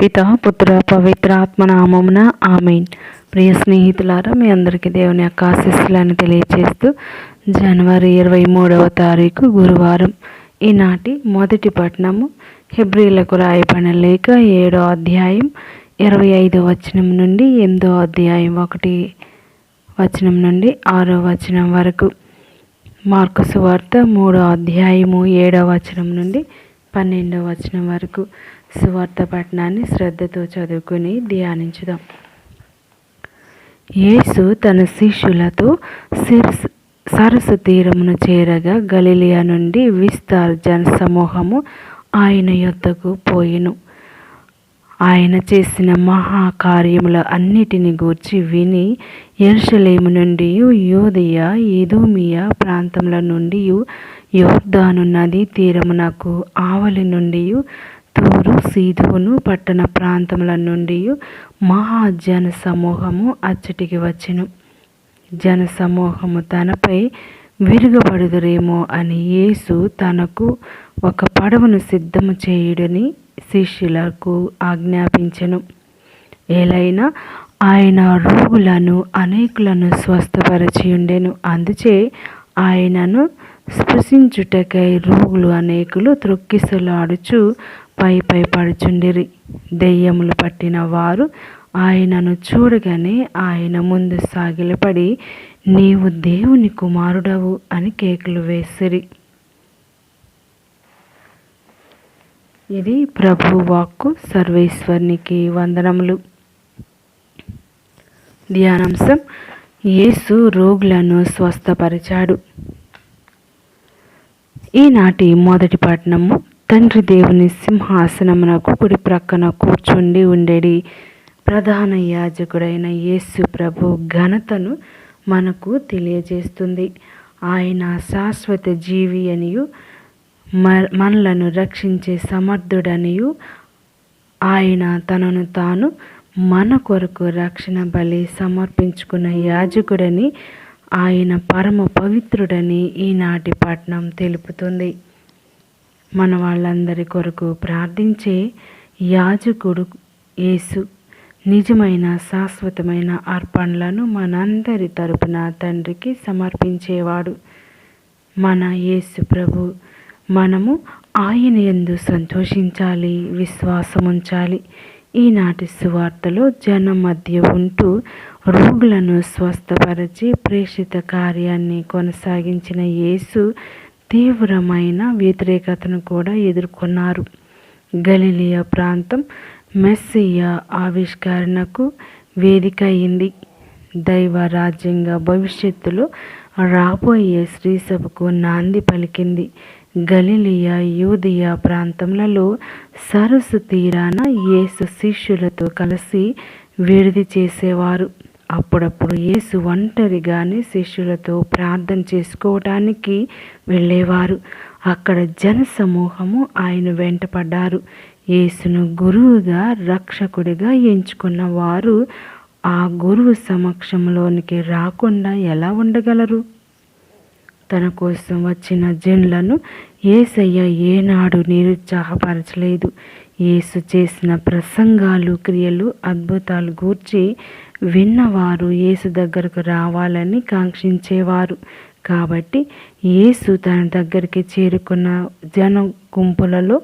పిత పుత్ర పవిత్ర ఆత్మనామమున ఆమెన్. ప్రియ స్నేహితులారా మీ అందరికీ దేవుని యొక్క ఆశీస్సులను తెలియజేస్తూ జనవరి ఇరవై మూడవ తారీఖు గురువారం ఈనాటి మొదటి పట్టణము హెబ్రిలకు రాయబడిన లేక ఏడో అధ్యాయం ఇరవై ఐదో వచనం నుండి ఎనిమిదో అధ్యాయం ఒకటి వచనం నుండి ఆరో వచనం వరకు. మార్కు సువార్త మూడో అధ్యాయము ఏడో వచనం నుండి పన్నెండో వచనం వరకు. సువార్త పట్టణాన్ని శ్రద్ధతో చదువుకుని ధ్యానించుదాం. యేసు తన శిష్యులతో సిర్స్ సరస్సు తీరమును చేరగా గలిలియా నుండి విస్తార్ జన సమూహము ఆయన యొద్దకు పోయిను. ఆయన చేసిన మహాకార్యముల అన్నిటిని గూర్చి విని ఎర్షలేము నుండి యోదయ ఎదోమియా ప్రాంతముల నుండి యోర్దాను నది తీరమునకు ఆవలి నుండి తూరు సీధోను పట్టణ ప్రాంతముల నుండి మహాజన సమూహము అచ్చటికి వచ్చెను. జన సమూహము తనపై విరుగబడుదురేమో అని యేసు తనకు ఒక పడవను సిద్ధము చేయుడని శిష్యులకు ఆజ్ఞాపించెను. ఏలైనా ఆయన రోగులను అనేకులను స్వస్థపరచి ఉండెను అందుచే ఆయనను స్పృశించుటకై రోగులు అనేకులు త్రొక్కిసలాడుచు పై పై పడుచుండిరి. దెయ్యములు పట్టిన వారు ఆయనను చూడగానే ఆయన ముందు సాగిలపడి నీవు దేవుని కుమారుడవు అని కేకులు వేసిరి. ఇది ప్రభు వాక్కు సర్వేశ్వరునికి వందనములు. ధ్యానాంశం యేసు రోగులను స్వస్థపరిచాడు. ఈనాటి మొదటి పట్టణము తండ్రి దేవుని సింహాసనమునకు కుడి ప్రక్కన కూర్చుండి ఉండేది ప్రధాన యాజకుడైన యేసు ప్రభు ఘనతను మనకు తెలియజేస్తుంది. ఆయన శాశ్వత జీవి అనియు మనలను రక్షించే సమర్థుడనియు. ఆయన తనను తాను మన కొరకు రక్షణ బలి సమర్పించుకున్న యాజకుడని ఆయన పరమ పవిత్రుడని ఈనాటి పట్నం తెలుపుతుంది. మన వాళ్ళందరి కొరకు ప్రార్థించే యాజకుడు యేసు. నిజమైన శాశ్వతమైన అర్పణలను మనందరి తరపున తండ్రికి సమర్పించేవాడు. మన యేసు ప్రభు మనము ఆయన ఎందు సంతోషించాలి విశ్వాసం ఉంచాలి ఈనాటి సువార్తలో జనం మధ్య ఉంటూ రోగులను స్వస్థపరిచి ప్రేషిత కార్యాన్ని కొనసాగించిన యేసు తీవ్రమైన వ్యతిరేకతను కూడా ఎదుర్కొన్నారు. గలిలియా ప్రాంతం మెస్సియ ఆవిష్కరణకు వేదిక అయింది దైవ రాజ్యంగా భవిష్యత్తులో రాబోయే శ్రీసభకు నాంది పలికింది. గలిలియా యూదియా ప్రాంతంలో సరస్సు తీరాన యేసు శిష్యులతో కలిసి విడిది చేసేవారు. అప్పుడప్పుడు యేసు ఒంటరిగానే శిష్యులతో ప్రార్థన చేసుకోవటానికి వెళ్ళేవారు. అక్కడ జనసమూహము ఆయన వెంటపడ్డారు యేసును గురువుగా రక్షకుడిగా ఎంచుకున్న వారు ఆ గురువు సమక్షంలోనికి రాకుండా ఎలా ఉండగలరు? తన కోసం వచ్చిన జన్లను ఏసయ్య ఏనాడు నిరుత్సాహపరచలేదు. యేసు చేసిన ప్రసంగాలు క్రియలు అద్భుతాలు గూర్చి విన్నవారు యేసు దగ్గరకు రావాలని కాంక్షించేవారు. కాబట్టి యేసు తన దగ్గరికి చేరుకున్న జన గుంపులలో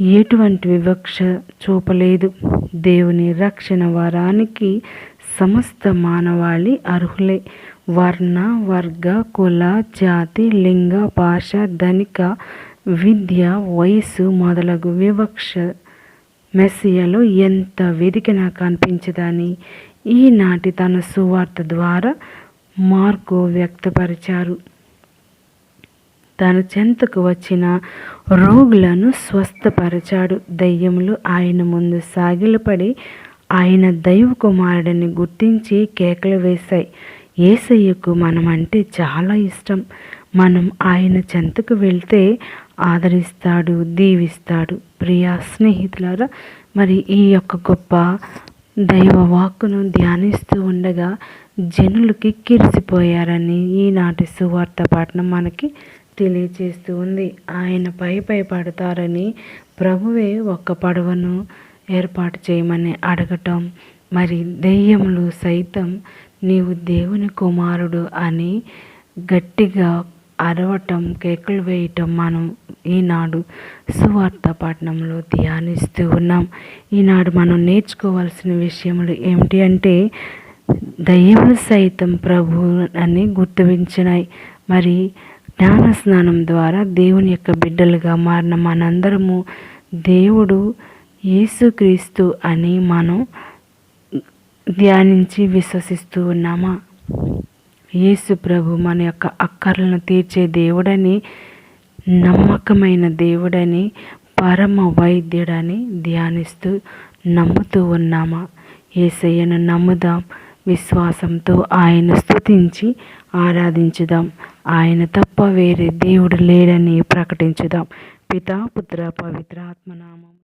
ఎటువంటి వివక్ష చూపలేదు. దేవుని రక్షణ వరానికి సమస్త మానవాళి అర్హులే. వర్ణ వర్గ కుల జాతి లింగ భాష ధనిక విద్య వయస్సు మొదలగు వివక్ష మెస్సియలో ఎంత వెదికినా కనిపించదని ఈనాటి తన సువార్త ద్వారా మార్కో వ్యక్తపరిచారు. తన చెంతకు వచ్చిన రోగులను స్వస్థపరిచాడు. దయ్యములు ఆయన ముందు సాగిలపడి ఆయన దైవ కుమారుడిని గుర్తించి కేకలు వేశాయి. ఏసయ్యకు మనం అంటే చాలా ఇష్టం. మనం ఆయన చెంతకు వెళ్తే ఆదరిస్తాడు దీవిస్తాడు. ప్రియా స్నేహితులారా మరి ఈ యొక్క గొప్ప దైవ వాక్కును ధ్యానిస్తూ ఉండగా జనులు కిక్కిరిసిపోయారని ఈనాటి సువార్త పట్టణం మనకి తెలియచేస్తూ ఉంది. ఆయన పై పై పడతారని ప్రభువే ఒక్క పడవను ఏర్పాటు చేయమని అడగటం మరి దెయ్యములు సైతం నీవు దేవుని కుమారుడు అని గట్టిగా అరవటం కేకలు వేయటం మనం ఈనాడు సువార్త పట్టణంలో ధ్యానిస్తూ ఉన్నాం. ఈనాడు మనం నేర్చుకోవాల్సిన విషయములు ఏమిటి అంటే దయ్యములు సైతం ప్రభు అని గుర్తించినాయి మరి జ్ఞాన స్నానం ద్వారా దేవుని యొక్క బిడ్డలుగా మారిన మనందరము దేవుడు యేసుక్రీస్తు అని మనం ధ్యానించి విశ్వసిస్తూ ఉన్నామా? యేసు ప్రభు మన యొక్క అక్కర్లను తీర్చే దేవుడని నమ్మకమైన దేవుడని పరమ వైద్యుడని ధ్యానిస్తూ నమ్ముతూ ఉన్నామా? ఏసయ్యను నమ్ముదాం విశ్వాసంతో ఆయన స్థుతించి ఆరాధించుదాం. ఆయన తప్ప వేరే దేవుడు లేడని ప్రకటించుదాం. పితా పుత్ర పవిత్ర ఆత్మనామం.